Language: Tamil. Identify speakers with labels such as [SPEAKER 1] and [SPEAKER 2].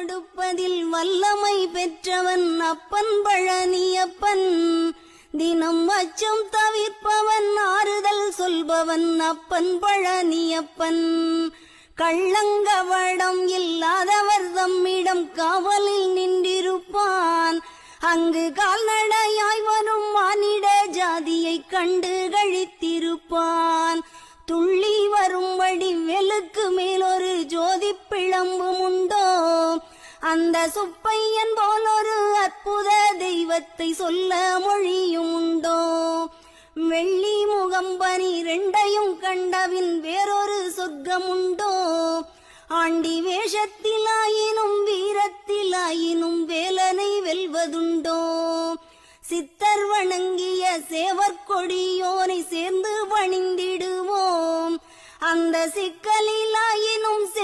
[SPEAKER 1] கொடுப்பதில் வல்லமை பெற்றவன் அப்பன் பழனியப்பன். தினம் அச்சம் தவிர்ப்பவன் ஆறுதல் சொல்பவன் அப்பன் பழனியப்பன். கள்ளங்கவடம் இல்லாதவர் தம்மிடம் காவலில் நின்றிருப்பான். அங்கு கால்நடையாய் வரும் மானிட ஜாதியை கண்டு கழித்திருப்பான். அந்த சுப்பையன் போல் ஒரு அற்புத தெய்வத்தை சொல்ல மொழியும் உண்டோ? வெள்ளி முகம்பனி பனிரெண்டையும் கண்டவின் வேறொரு சொர்க்கம் உண்டோ? ஆண்டி வேஷத்திலாயினும் வீரத்திலாயினும் வேலனை வெல்வதுண்டோ? சித்தர் வணங்கிய சேவர் கொடியோனை சேர்ந்து பணிந்திடுவோம் அந்த சிக்கலிலாயினும் செந்திலிலாயினும்